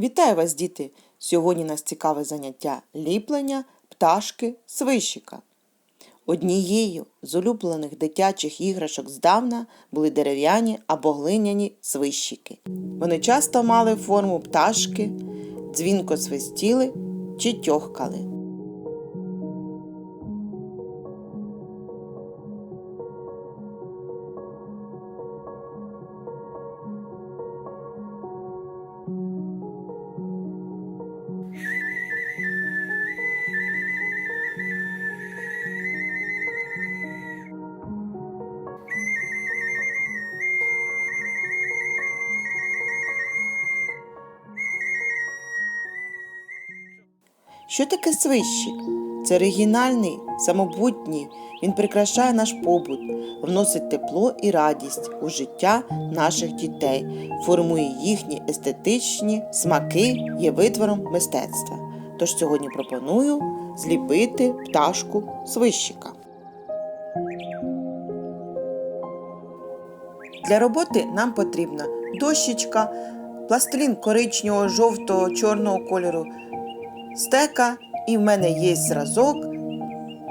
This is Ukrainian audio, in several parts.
Вітаю вас, діти! Сьогодні нас цікаве заняття ліплення пташки свищика. Однією з улюблених дитячих іграшок здавна були дерев'яні або глиняні свищики. Вони часто мали форму пташки, дзвінко свистіли чи тьохкали. Що таке свищик? Це оригінальний, самобутній. Він прикрашає наш побут, вносить тепло і радість у життя наших дітей, формує їхні естетичні смаки, є витвором мистецтва. Тож сьогодні пропоную зліпити пташку свищика. Для роботи нам потрібна дощечка, пластилін коричневого, жовтого, чорного кольору, стека, і в мене є зразок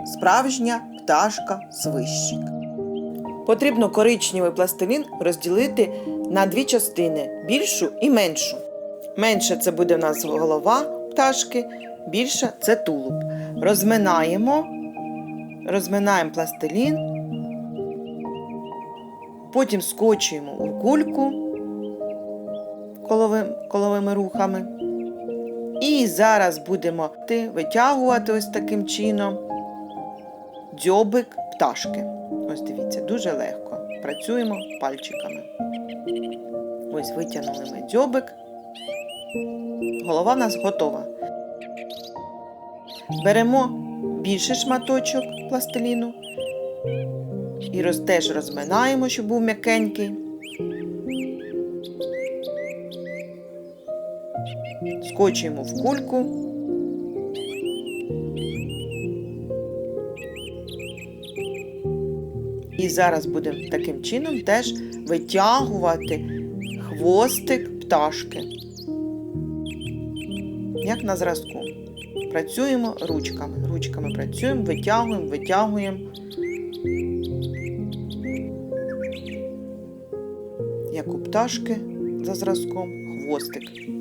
справжня пташка свищик. Потрібно коричневий пластилін розділити на дві частини більшу і меншу. Менше це буде в нас голова пташки, більша це тулуб. Розминаємо, розминаємо пластилін, потім скочуємо у кульку коловим, коловими рухами. І зараз будемо витягувати ось таким чином дзьобик пташки. Ось дивіться, дуже легко. Працюємо пальчиками. Ось витягнули ми дзьобик. Голова в нас готова. Беремо більший шматочок пластиліну і теж розминаємо, щоб був м'якенький. Скочуємо в кульку. І зараз будемо таким чином теж витягувати хвостик пташки. Як на зразку. Працюємо ручками. Ручками працюємо, витягуємо, витягуємо. Як у пташки за зразком хвостик.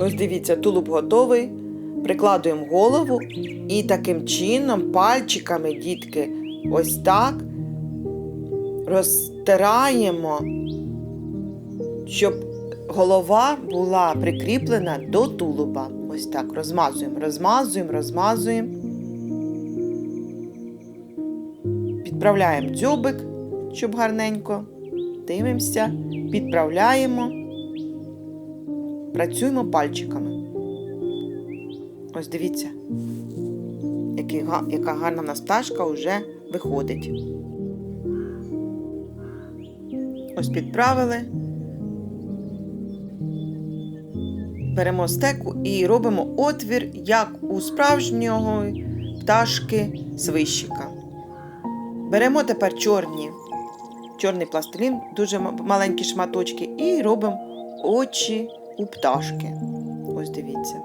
Ось дивіться, тулуб готовий. Прикладуємо голову і таким чином пальчиками, дітки, ось так розтираємо, щоб голова була прикріплена до тулуба. Ось так розмазуємо, розмазуємо, розмазуємо. Підправляємо дзьобик, щоб гарненько. Дивимося, підправляємо. Працюємо пальчиками. Ось дивіться, яка гарна в нас пташка вже виходить. Ось підправили. Беремо стеку і робимо отвір, як у справжнього пташки свищика. Беремо тепер чорні, чорний пластилін, дуже маленькі шматочки, і робимо очі у пташки. Ось дивіться.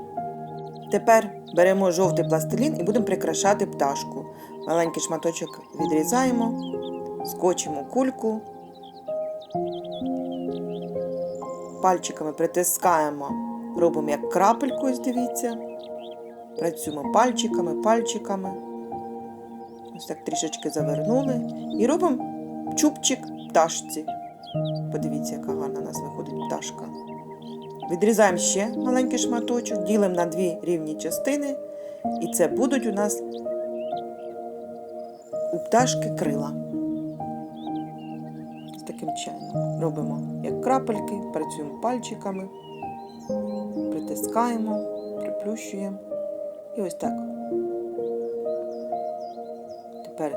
Тепер беремо жовтий пластилін і будемо прикрашати пташку. Маленький шматочок відрізаємо, скочимо кульку, пальчиками притискаємо, робимо як крапельку, ось дивіться. Працюємо пальчиками, пальчиками. Ось так трішечки завернули. І робимо чубчик пташці. Подивіться, яка гарна у нас виходить пташка. Відрізаємо ще маленький шматочок, ділимо на дві рівні частини, і це будуть у нас у пташки крила. Таким чином робимо як крапельки, працюємо пальчиками, притискаємо, приплющуємо. І ось так. Тепер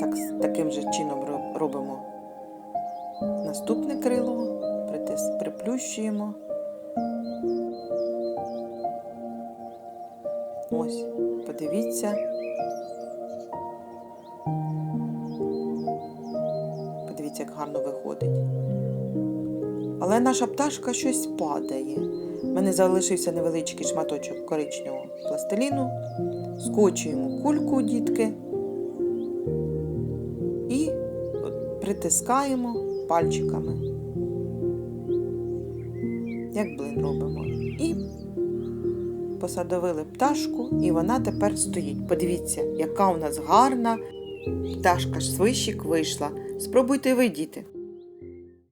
так, таким же чином робимо наступне крило, приплющуємо. Ось, подивіться. Подивіться, як гарно виходить. Але наша пташка щось падає. У мене залишився невеличкий шматочок коричневого пластиліну. Скочуємо кульку, дітки. І притискаємо пальчиками. Як блин робимо. І посадовили пташку, і вона тепер стоїть. Подивіться, яка у нас гарна пташка, свищик вийшла. Спробуйте ви, діти.